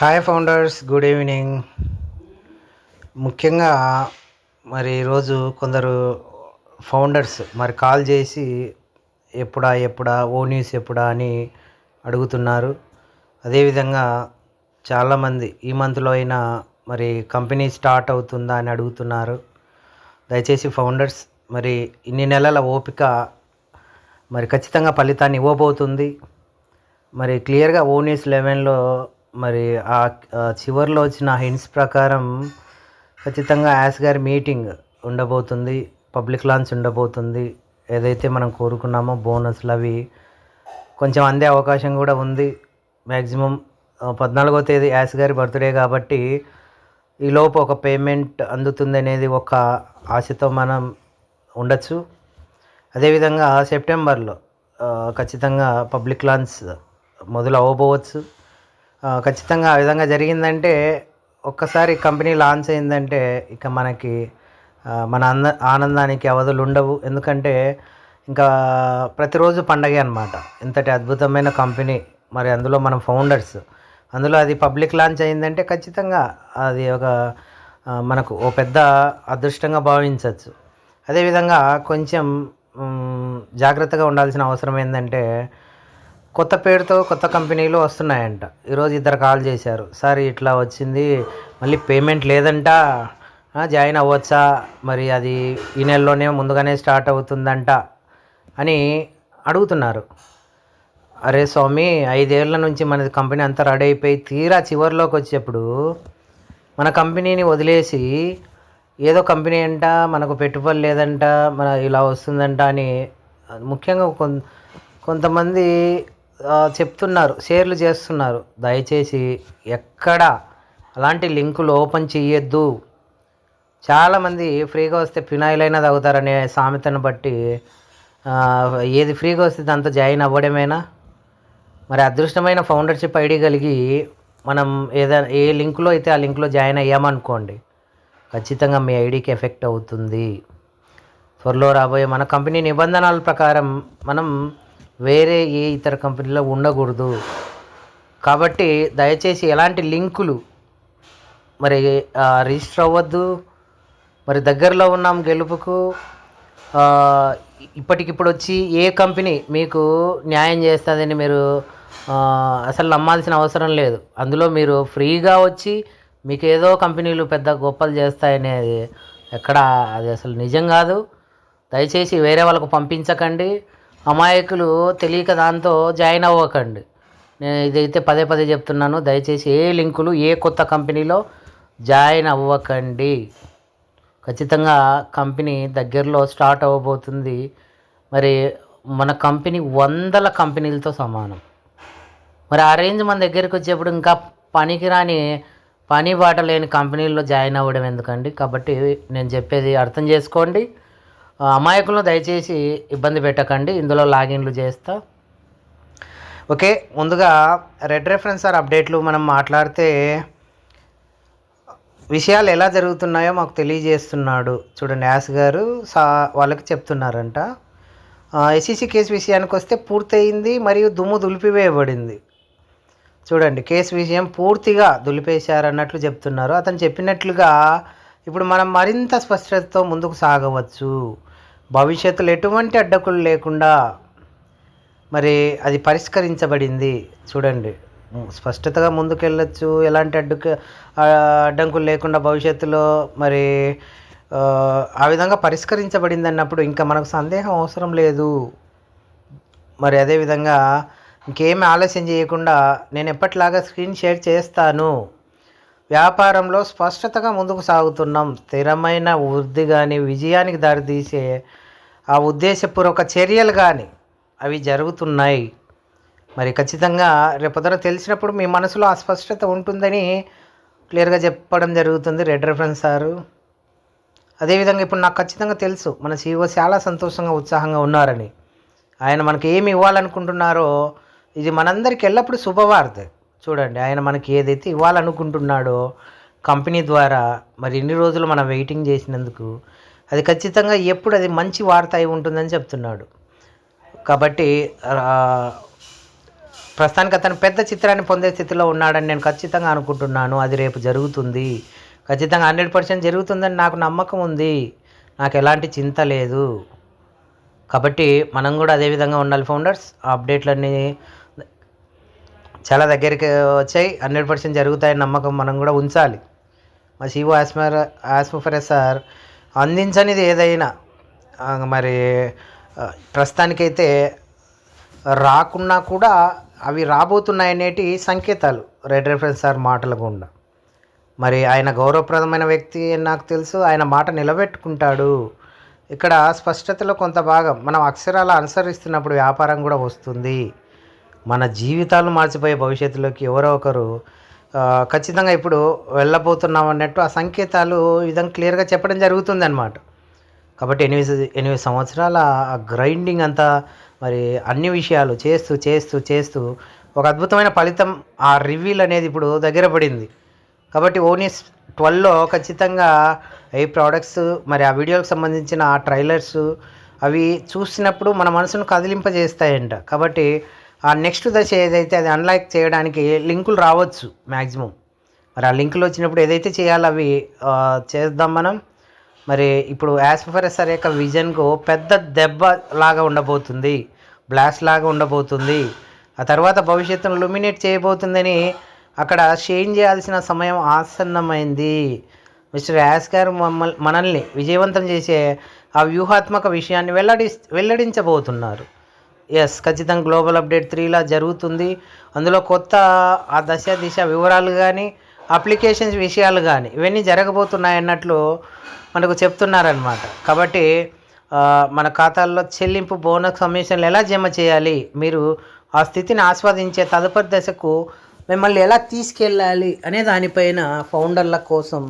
Hi founders good evening ముఖ్యంగా మరి ఈరోజు కొందరు ఫౌండర్స్ మరి కాల్ చేసి ఎప్పుడా ఎప్పుడా ఓ న్యూస్ ఎప్పుడా అని అడుగుతున్నారు. అదేవిధంగా చాలామంది ఈ మంత్లో అయినా మరి కంపెనీ స్టార్ట్ అవుతుందా అని అడుగుతున్నారు. దయచేసి ఫౌండర్స్ మరి ఇన్ని నెలల ఓపిక మరి ఖచ్చితంగా ఫలితాన్ని ఇవ్వబోతుంది. మరి క్లియర్గా ఓ న్యూస్ లెవెన్లో మరి ఆ చివరిలో చివర్లో వచ్చిన హింట్స్ ప్రకారం ఖచ్చితంగా యాస్ గారి మీటింగ్ ఉండబోతుంది పబ్లిక్ లాంచ్ ఉండబోతుంది. ఏదైతే మనం కోరుకున్నామో బోనస్లు అవి కొంచెం అందే అవకాశం కూడా ఉంది. మ్యాక్సిమం పద్నాలుగో తేదీ యాస్ గారి బర్త్డే కాబట్టి ఈలోపు ఒక పేమెంట్ అందుతుంది అనేది ఒక ఆశతో మనం ఉండొచ్చు. అదేవిధంగా సెప్టెంబర్లో ఖచ్చితంగా పబ్లిక్ లాంచ్ మొదలు అవ్వబోవచ్చు ఖచ్చితంగా ఆ విధంగా జరిగిందంటే ఒక్కసారి కంపెనీ లాంచ్ అయిందంటే ఇక మనకి మన అంద ఆనందానికి అవధులు ఉండవు. ఎందుకంటే ఇంకా ప్రతిరోజు పండగే అనమాట ఇంతటి అద్భుతమైన కంపెనీ మరి అందులో మనం ఫౌండర్స్. అందులో అది పబ్లిక్ లాంచ్ అయిందంటే ఖచ్చితంగా అది ఒక మనకు ఓ పెద్ద అదృష్టంగా భావించవచ్చు. అదేవిధంగా కొంచెం జాగ్రత్తగా ఉండాల్సిన అవసరం ఏంటంటే కొత్త పేరుతో కొత్త కంపెనీలు వస్తున్నాయంట. ఈరోజు ఇద్దరు కాల్ చేశారు. సార్ ఇట్లా వచ్చింది మళ్ళీ పేమెంట్ లేదంట. జాయిన్ అవ్వచ్చా? మరి అది ఈ నెలలోనే ముందుగానే స్టార్ట్ అవుతుందంట అని అడుగుతున్నారు. అరే స్వామి ఐదేళ్ళ నుంచి మన కంపెనీ అంతా రెడీ అయిపోయి తీరా చివరిలోకి వచ్చేప్పుడు మన కంపెనీని వదిలేసి ఏదో కంపెనీ అంట మనకు పెట్టుబడి లేదంట మన ఇలా వస్తుందంట అని ముఖ్యంగా కొన్ కొంతమంది చెప్తున్నారు షేర్లు చేస్తున్నారు. దయచేసి ఎక్కడ అలాంటి లింకులు ఓపెన్ చేయొద్దు. చాలామంది ఫ్రీగా వస్తే ఫినాయిల్ అయినా తాగుతారనే సామెతను బట్టి ఏది ఫ్రీగా వస్తే దాంతో జాయిన్ అవ్వడమేనా? మరి అదృష్టమైన ఫౌండర్షిప్ ఐడి కలిగి మనం ఏదైనా ఏ లింకులో అయితే ఆ లింక్లో జాయిన్ అయ్యామనుకోండి ఖచ్చితంగా మీ ఐడికి ఎఫెక్ట్ అవుతుంది. త్వరలో రాబోయే మన కంపెనీ నిబంధనల ప్రకారం మనం వేరే ఏ ఇతర కంపెనీలో ఉండకూడదు. కాబట్టి దయచేసి ఎలాంటి లింకులు మరి రిజిస్టర్ అవ్వద్దు. మరి దగ్గరలో ఉన్నాం గెలుపుకు. ఇప్పటికిప్పుడు వచ్చి ఏ కంపెనీ మీకు న్యాయం చేస్తుందని మీరు అసలు నమ్మాల్సిన అవసరం లేదు. అందులో మీరు ఫ్రీగా వచ్చి మీకు ఏదో కంపెనీలు పెద్ద గొప్పలు చేస్తాయనేది ఎక్కడ అది అసలు నిజం కాదు. దయచేసి వేరే వాళ్ళకు పంపించకండి. అమాయకులు తెలియక దాంతో జాయిన్ అవ్వకండి. నేను ఇదైతే పదే పదే చెప్తున్నాను. దయచేసి ఏ లింకులు ఏ కొత్త కంపెనీలో జాయిన్ అవ్వకండి. ఖచ్చితంగా కంపెనీ దగ్గరలో స్టార్ట్ అవ్వబోతుంది. మరి మన కంపెనీ వందల కంపెనీలతో సమానం. మరి ఆ రేంజ్ మన దగ్గరికి వచ్చేప్పుడు ఇంకా పనికిరాని పని బాట లేని కంపెనీల్లో జాయిన్ అవ్వడం ఎందుకండి? కాబట్టి నేను చెప్పేది అర్థం చేసుకోండి. అమాయకులను దయచేసి ఇబ్బంది పెట్టకండి. ఇందులో లాగిన్లు చేస్తా. ఓకే ముందుగా రెడ్ రెఫరెన్స్ ఆర్ అప్డేట్లు మనం మాట్లాడితే విషయాలు ఎలా జరుగుతున్నాయో మాకు తెలియజేస్తున్నాడు. చూడండి యాస్ గారు సా వాళ్ళకి చెప్తున్నారంట. ఎస్ఈసి కేసు విషయానికి వస్తే పూర్తయింది మరియు దుమ్ము దులిపివేయబడింది. చూడండి కేసు విషయం పూర్తిగా దులిపేశారన్నట్లు చెప్తున్నారు. అతను చెప్పినట్లుగా ఇప్పుడు మనం మరింత స్పష్టతతో ముందుకు సాగవచ్చు. భవిష్యత్తులో ఎటువంటి అడ్డకులు లేకుండా మరి అది పరిష్కరించబడింది చూడండి. స్పష్టతగా ముందుకెళ్ళచ్చు. ఎలాంటి అడ్డుకు అడ్డంకులు లేకుండా భవిష్యత్తులో మరి ఆ, ఆ విధంగా పరిష్కరించబడింది అన్నప్పుడు ఇంకా మనకు సందేహం అవసరం లేదు. మరి అదేవిధంగా ఇంకేమి ఆలస్యం చేయకుండా నేను ఎప్పటిలాగా స్క్రీన్ షేర్ చేస్తాను. వ్యాపారంలో స్పష్టతగా ముందుకు సాగుతున్నాం. స్థిరమైన వృద్ధి కానీ విజయానికి దారితీసే ఆ ఉద్దేశపూర్వక చర్యలు కానీ అవి జరుగుతున్నాయి. మరి ఖచ్చితంగా రేపొద్దున తెలిసినప్పుడు మీ మనసులో అస్పష్టత ఉంటుందని క్లియర్గా చెప్పడం జరుగుతుంది రెడ్ రెఫరెన్స్ సారు. అదేవిధంగా ఇప్పుడు నాకు ఖచ్చితంగా తెలుసు మన సీఓ చాలా సంతోషంగా ఉత్సాహంగా ఉన్నారని. ఆయన మనకి ఏమి ఇవ్వాలనుకుంటున్నారో ఇది మనందరికి ఎల్లప్పుడూ శుభవార్త. చూడండి ఆయన మనకి ఏదైతే ఇవ్వాలనుకుంటున్నాడో కంపెనీ ద్వారా మరి ఎన్ని రోజులు మనం వెయిటింగ్ చేసినందుకు అది ఖచ్చితంగా ఎప్పుడు అది మంచి వార్త అయి ఉంటుందని చెప్తున్నాడు. కాబట్టి ప్రస్తుతానికి అతను పెద్ద చిత్రాన్ని పొందే స్థితిలో ఉన్నాడని నేను ఖచ్చితంగా అనుకుంటున్నాను. అది రేపు జరుగుతుంది. ఖచ్చితంగా హండ్రెడ్ పర్సెంట్ జరుగుతుందని నాకు నమ్మకం ఉంది. నాకు ఎలాంటి చింత లేదు. కాబట్టి మనం కూడా అదే విధంగా ఉండాలి ఫౌండర్స్. ఆ అప్డేట్లన్నీ చాలా దగ్గరికి వచ్చాయి. హండ్రెడ్ పర్సెంట్ జరుగుతాయని నమ్మకం మనం కూడా ఉంచాలి. మా సిఓ ఆస్మర్ ఆస్మఫరే సార్ అందించనిది ఏదైనా మరి ప్రస్తుతానికైతే రాకున్నా కూడా అవి రాబోతున్నాయనేటి సంకేతాలు రెడ్ రెఫరెన్స్ సార్ మాటల గుండా. మరి ఆయన గౌరవప్రదమైన వ్యక్తి అని నాకు తెలుసు. ఆయన మాట నిలబెట్టుకుంటాడు. ఇక్కడ స్పష్టతలో కొంత భాగం మనం అక్షరాలు అనుసరిస్తున్నప్పుడు వ్యాపారం కూడా వస్తుంది. మన జీవితాలు మార్చిపోయే భవిష్యత్తులోకి ఎవరో ఒకరు ఖచ్చితంగా ఇప్పుడు వెళ్ళబోతున్నాం అన్నట్టు ఆ సంకేతాలు విధంగా క్లియర్గా చెప్పడం జరుగుతుంది అనమాట కాబట్టి ఎనిమిది ఎనిమిది సంవత్సరాల ఆ గ్రైండింగ్ అంతా మరి అన్ని విషయాలు చేస్తూ చేస్తూ చేస్తూ ఒక అద్భుతమైన ఫలితం ఆ రివీల్ అనేది ఇప్పుడు దగ్గర పడింది. కాబట్టి ఓనీ ట్వెల్వ్లో ఖచ్చితంగా ఈ ప్రోడక్ట్స్ మరి ఆ వీడియోకి సంబంధించిన ఆ ట్రైలర్స్ అవి చూసినప్పుడు మన మనసును కదిలింపజేస్తాయంట. కాబట్టి ఆ నెక్స్ట్ దశ ఏదైతే అది అన్లాక్ చేయడానికి లింకులు రావచ్చు మ్యాక్సిమం మరి ఆ లింకులు వచ్చినప్పుడు ఏదైతే చేయాలో అవి చేద్దాం మనం. మరి ఇప్పుడు యాస్ఫరెసర్ యొక్క విజన్కు పెద్ద దెబ్బ లాగా ఉండబోతుంది. బ్లాస్ట్ లాగా ఉండబోతుంది. ఆ తర్వాత భవిష్యత్తును లుమినేట్ చేయబోతుందని అక్కడ చేంజ్ చేయాల్సిన సమయం ఆసన్నమైంది. మిస్టర్ యాస్ గారు మమ్మల్ని మనల్ని విజయవంతం చేసే ఆ వ్యూహాత్మక విషయాన్ని వెల్లడి వెల్లడించబోతున్నారు. ఎస్ ఖచ్చితంగా గ్లోబల్ అప్డేట్ త్రీలా జరుగుతుంది. అందులో కొత్త ఆ దశ దిశ వివరాలు కానీ అప్లికేషన్స్ విషయాలు కానీ ఇవన్నీ జరగబోతున్నాయి అన్నట్లు మనకు చెప్తున్నారనమాట కాబట్టి మన ఖాతాల్లో చెల్లింపు బోనస్ కమిషన్లు ఎలా జమ చేయాలి? మీరు ఆ స్థితిని ఆస్వాదించే తదుపరి దశకు మిమ్మల్ని ఎలా తీసుకెళ్ళాలి? అనే దానిపైన ఫౌండర్ల కోసం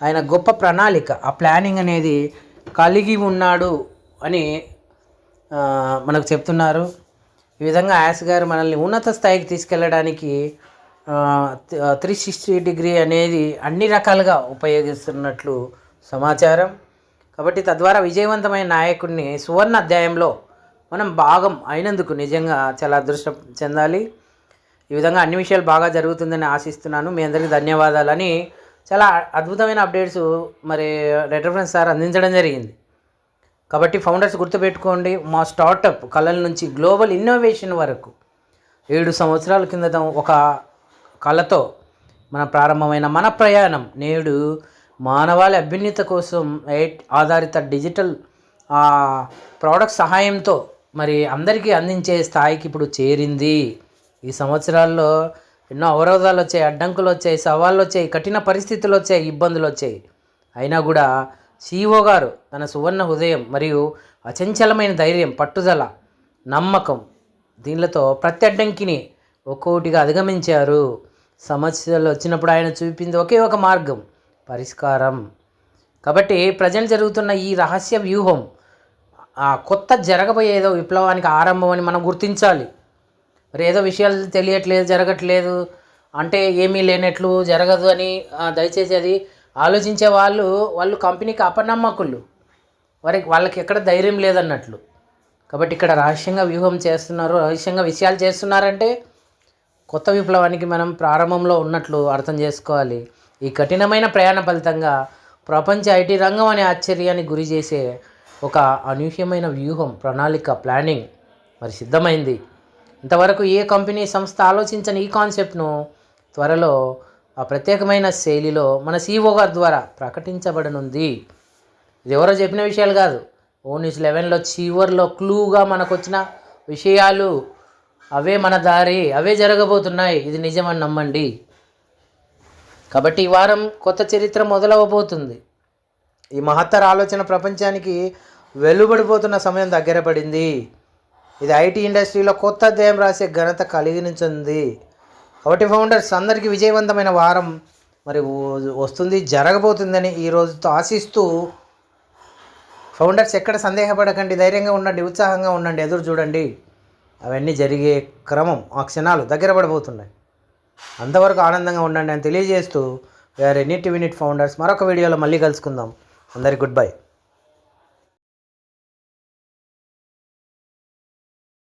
ఆయన గొప్ప ప్రణాళిక. ఆ ప్లానింగ్ అనేది కలిగి ఉన్నాడు అని మనకు చెప్తున్నారు. ఈ విధంగా యాస్ గారు మనల్ని ఉన్నత స్థాయికి తీసుకెళ్ళడానికి త్రీ సిక్స్టీ డిగ్రీ అనేది అన్ని రకాలుగా ఉపయోగిస్తున్నట్లు సమాచారం. కాబట్టి తద్వారా విజయవంతమైన నాయకుడిని సువర్ణ అధ్యాయంలో మనం భాగం అయినందుకు నిజంగా చాలా అదృష్టం చెందాలి. ఈ విధంగా అన్ని విషయాలు బాగా జరుగుతుందని ఆశిస్తున్నాను. మీ అందరికీ ధన్యవాదాలని. చాలా అద్భుతమైన అప్డేట్స్ మరి రెడ్ ఫ్రెండ్స్ సార్ అందించడం జరిగింది. కాబట్టి ఫౌండర్స్ గుర్తుపెట్టుకోండి మా స్టార్టప్ కళల నుంచి గ్లోబల్ ఇన్నోవేషన్ వరకు ఏడు సంవత్సరాల కిందట ఒక కళతో మన ప్రారంభమైన మన ప్రయాణం నేడు మానవాళి అభ్యున్నత కోసం ఎయిట్ ఆధారిత డిజిటల్ ప్రోడక్ట్ సహాయంతో మరి అందరికీ అందించే స్థాయికి ఇప్పుడు చేరింది. ఈ సంవత్సరాల్లో ఎన్నో అవరోధాలు వచ్చాయి అడ్డంకులు వచ్చాయి సవాళ్ళు వచ్చాయి కఠిన పరిస్థితులు వచ్చాయి ఇబ్బందులు వచ్చాయి. అయినా కూడా సిఇఓ గారు తన సువర్ణ హృదయం మరియు అచంచలమైన ధైర్యం పట్టుదల నమ్మకం దీనిలతో ప్రతి అడ్డంకిని ఒక్కోటిగా అధిగమించారు. సమస్యలు వచ్చినప్పుడు ఆయన చూపింది ఒకే ఒక మార్గం పరిష్కారం. కాబట్టి ప్రజెంట్ జరుగుతున్న ఈ రహస్య వ్యూహం ఆ కొత్త జరగబోయే ఏదో విప్లవానికి ఆరంభం అని మనం గుర్తించాలి. మరి ఏదో విషయాలు తెలియట్లేదు జరగట్లేదు అంటే ఏమీ లేనట్లు జరగదు అని దయచేసి అది ఆలోచించే వాళ్ళు వాళ్ళు కంపెనీకి అపనమ్మకులు. వారికి వాళ్ళకి ఎక్కడ ధైర్యం లేదన్నట్లు. కాబట్టి ఇక్కడ రహస్యంగా వ్యూహం చేస్తున్నారు రహస్యంగా విషయాలు చేస్తున్నారంటే కొత్త విప్లవానికి మనం ప్రారంభంలో ఉన్నట్లు అర్థం చేసుకోవాలి. ఈ కఠినమైన ప్రయాణ ఫలితంగా ప్రపంచ ఐటీ రంగం అనే ఆశ్చర్యానికి గురి చేసే ఒక అనూహ్యమైన వ్యూహం ప్రణాళిక ప్లానింగ్ మరి సిద్ధమైంది. ఇంతవరకు ఏ కంపెనీ సంస్థ ఆలోచించని ఈ కాన్సెప్ట్ను త్వరలో ప్రత్యేకమైన శైలిలో మన సీఓ గారి ద్వారా ప్రకటించబడనుంది. ఇది ఎవరో చెప్పిన విషయాలు కాదు. ఓ న్యూస్ లెవెన్లో చివర్లో క్లూగా మనకు వచ్చిన విషయాలు. అవే మన దారి అవే జరగబోతున్నాయి. ఇది నిజమని నమ్మండి. కాబట్టి ఈ వారం కొత్త చరిత్ర మొదలవబోతుంది ఈ మహత్తర ఆలోచన ప్రపంచానికి వెలువడిపోతున్న సమయం దగ్గర పడింది. ఇది ఐటీ ఇండస్ట్రీలో కొత్త అధ్యాయం రాసే ఘనత కలిగించింది. కాబట్టి ఫౌండర్స్ అందరికీ విజయవంతమైన వారం మరి వస్తుంది జరగబోతుందని ఈ రోజుతో ఆశిస్తూ ఫౌండర్స్ ఎక్కడ సందేహపడకండి ధైర్యంగా ఉండండి ఉత్సాహంగా ఉండండి ఎదురు చూడండి. అవన్నీ జరిగే క్రమం ఆ క్షణాలు దగ్గర పడబోతున్నాయి. అంతవరకు ఆనందంగా ఉండండి అని తెలియజేస్తూ వేరే ఎనీ టీవీ నిట్ ఫౌండర్స్ మరొక వీడియోలో మళ్ళీ కలుసుకుందాం. అందరికి గుడ్ బై.